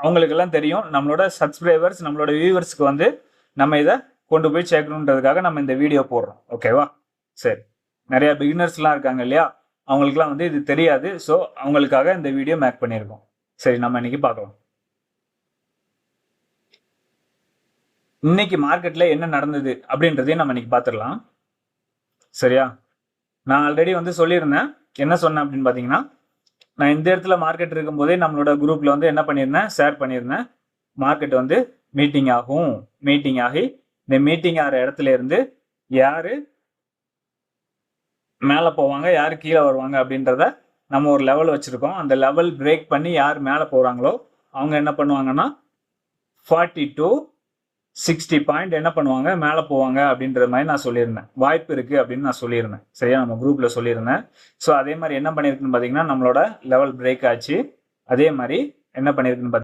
அவங்களுக்கெல்லாம் தெரியும். நம்மளோட சப்ஸ்கிரைபர்ஸ் நம்மளோட வியூவர்ஸ்க்கு வந்து நம்ம இதை கொண்டு போய் சேர்க்கணுன்றதுக்காக நம்ம இந்த வீடியோ போடுறோம். ஓகேவா சரி. நிறைய பிகினர்ஸ்லாம் இருக்காங்க இல்லையா? அவங்களுக்குலாம் வந்து இது தெரியாது. ஸோ அவங்களுக்காக இந்த வீடியோ மேக் பண்ணியிருக்கோம். சரி நம்ம இன்னைக்கு பார்க்கலாம். இன்னைக்கு மார்க்கெட்ல என்ன நடந்தது அப்படின்றதையும் நம்ம இன்னைக்கு பார்த்துடலாம். சரியா? நான் ஆல்ரெடி வந்து சொல்லியிருந்தேன். என்ன சொன்னேன் அப்படின்னு பார்த்தீங்கன்னா நான் இந்த இடத்துல மார்க்கெட் இருக்கும்போதே நம்மளோட குரூப்ல வந்து என்ன பண்ணியிருந்தேன் ஷேர் பண்ணியிருந்தேன் மார்க்கெட் வந்து மீட்டிங் ஆகும். மீட்டிங் ஆகி இந்த மீட்டிங் ஆகிற இடத்துல இருந்து யாரு மேலே போவாங்க? யார் கீழே வருவாங்க? அப்படின்றத நம்ம ஒரு லெவல் வச்சுருக்கோம். அந்த லெவல் பிரேக் பண்ணி யார் மேலே போகிறாங்களோ அவங்க என்ன பண்ணுவாங்கன்னா ஃபார்ட்டி டூ சிக்ஸ்டி பாயிண்ட் என்ன பண்ணுவாங்க? மேலே போவாங்க அப்படின்ற மாதிரி நான் சொல்லியிருந்தேன். வாய்ப்பு இருக்குது அப்படின்னு நான் சொல்லியிருந்தேன். சரியா? நம்ம குரூப்பில் சொல்லியிருந்தேன். ஸோ அதே மாதிரி என்ன பண்ணியிருக்குன்னு பார்த்தீங்கன்னா நம்மளோட லெவல் பிரேக் ஆச்சு. அதே மாதிரி என்ன பண்ணியிருக்குன்னு